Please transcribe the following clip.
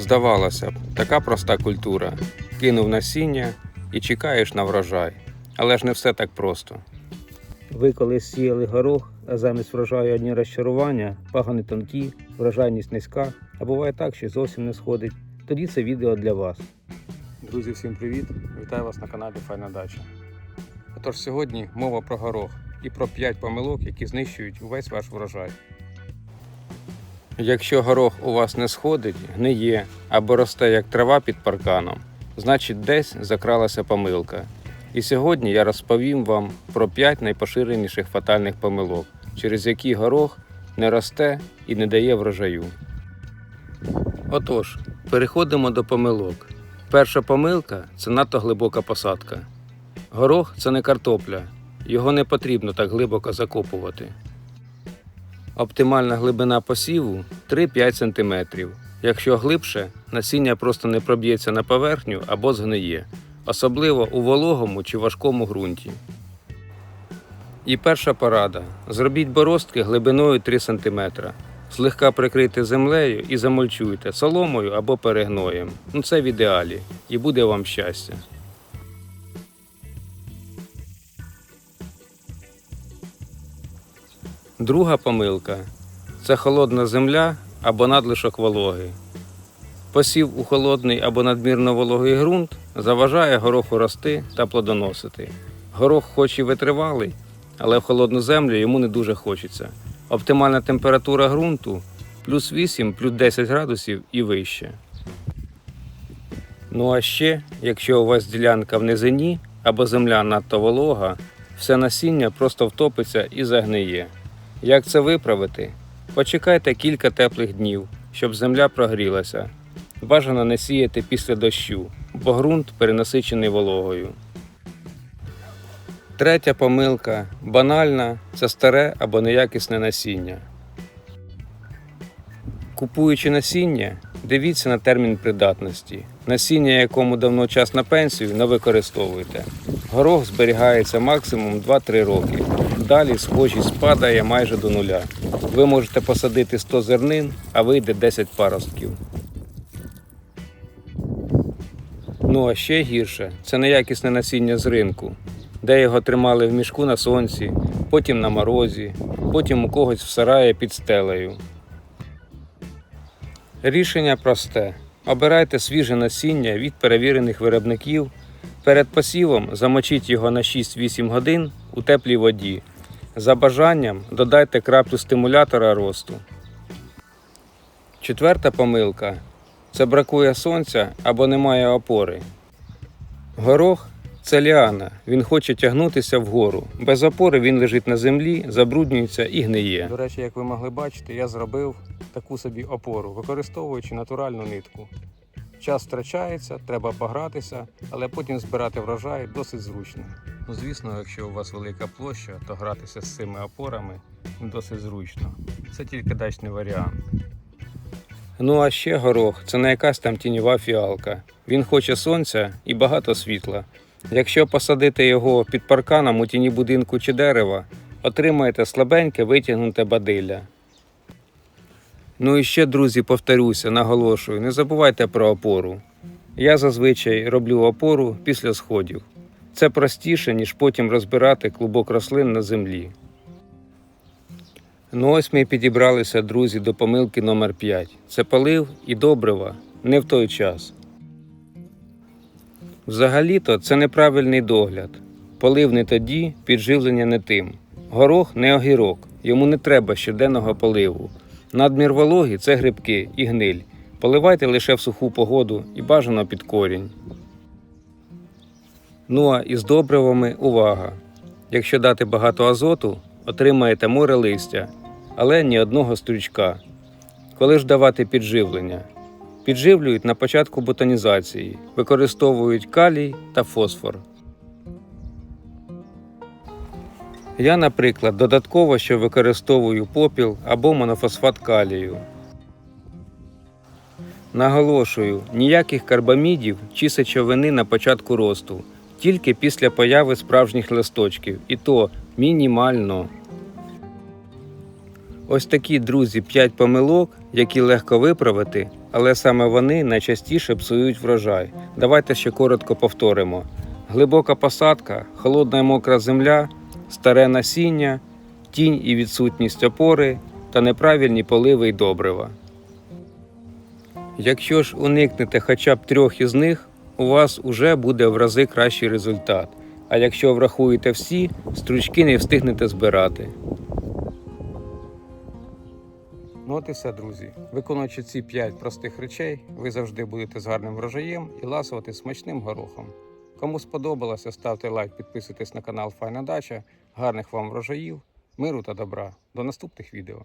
Здавалося б, така проста культура. Кинув насіння і чекаєш на врожай. Але ж не все так просто. Ви колись сіяли горох, а замість врожаю одні розчарування, пагони тонкі, врожайність низька, а буває так, що зовсім не сходить. Тоді це відео для вас. Друзі, всім привіт! Вітаю вас на каналі Файна Дача. Отож сьогодні мова про горох і про 5 помилок, які знищують увесь ваш врожай. Якщо горох у вас не сходить, гниє або росте як трава під парканом, значить десь закралася помилка. І сьогодні я розповім вам про 5 найпоширеніших фатальних помилок, через які горох не росте і не дає врожаю. Отож, переходимо до помилок. Перша помилка це надто глибока посадка. Горох це не картопля, його не потрібно так глибоко закопувати. Оптимальна глибина посіву 3-5 см. Якщо глибше, насіння просто не проб'ється на поверхню або згниє, особливо у вологому чи важкому ґрунті. І перша порада: зробіть боростки глибиною 3 см. Злегка прикрийте землею і замульчуйте соломою або перегноєм. Ну це в ідеалі, і буде вам щастя. Друга помилка це холодна земля або надлишок вологи. Посів у холодний або надмірно вологий ґрунт заважає гороху рости та плодоносити. Горох хоч і витривалий, але в холодну землю йому не дуже хочеться. Оптимальна температура ґрунту плюс 8, плюс 10 градусів і вище. Ну а ще, якщо у вас ділянка в низині або земля надто волога, все насіння просто втопиться і загниє. Як це виправити? Почекайте кілька теплих днів, щоб земля прогрілася. Бажано не сіяти після дощу, бо ґрунт перенасичений вологою. Третя помилка банальна це старе або неякісне насіння. Купуючи насіння, дивіться на термін придатності. Насіння, якому давно час на пенсію, не використовуйте. Горох зберігається максимум 2-3 роки. Далі схожість падає майже до нуля. Ви можете посадити 100 зернин, а вийде 10 паростків. Ну а ще гірше це неякісне насіння з ринку, де його тримали в мішку на сонці, потім на морозі, потім у когось в сараї під стелею. Рішення просте: обирайте свіже насіння від перевірених виробників. Перед посівом замочіть його на 6-8 годин у теплій воді. За бажанням додайте краплю стимулятора росту. Четверта помилка це бракує сонця або немає опори. Горох це ліана, він хоче тягнутися вгору. Без опори він лежить на землі, забруднюється і гниє. До речі, як ви могли бачити, я зробив таку собі опору, використовуючи натуральну нитку. Час втрачається, треба погратися, але потім збирати врожай досить зручно. Ну, звісно, якщо у вас велика площа, то гратися з цими опорами досить зручно. Це тільки дачний варіант. Ну а ще горох це не якась там тіньова фіалка. Він хоче сонця і багато світла. Якщо посадити його під парканом у тіні будинку чи дерева, отримаєте слабеньке витягнуте бадилля. Ну і ще, друзі, повторюся, наголошую, не забувайте про опору. Я зазвичай роблю опору після сходів. Це простіше, ніж потім розбирати клубок рослин на землі. Ну ось ми підібралися, друзі, до помилки номер 5 Це полив і добрива не в той час. Взагалі-то це неправильний догляд. Полив не тоді, підживлення не тим. Горох не огірок, йому не треба щоденного поливу. Надмір вологи це грибки і гниль. Поливайте лише в суху погоду і бажано під корінь. Ну а із добривами увага. Якщо дати багато азоту, отримаєте море листя, але ні одного стрючка. Коли ж давати підживлення? Підживлюють на початку ботанізації, використовують калій та фосфор. Я, наприклад, додатково ще використовую попіл або монофосфат калію. Наголошую, ніяких карбамідів чи сечовини на початку росту, тільки після появи справжніх листочків, і то мінімально. Ось такі, друзі, 5 помилок, які легко виправити, але саме вони найчастіше псують врожай. Давайте ще коротко повторимо: глибока посадка, холодна і мокра земля, старе насіння, тінь і відсутність опори та неправильні поливи й добрива. Якщо ж уникнете хоча б трьох із них, у вас уже буде в рази кращий результат. А якщо врахуєте всі, стручки не встигнете збирати. Ну от і все, друзі. Виконуючи ці 5 простих речей, ви завжди будете з гарним врожаєм і ласувати смачним горохом. Кому сподобалося, ставте лайк, підписуйтесь на канал Файна Дача. Гарних вам врожаїв, миру та добра. До наступних відео.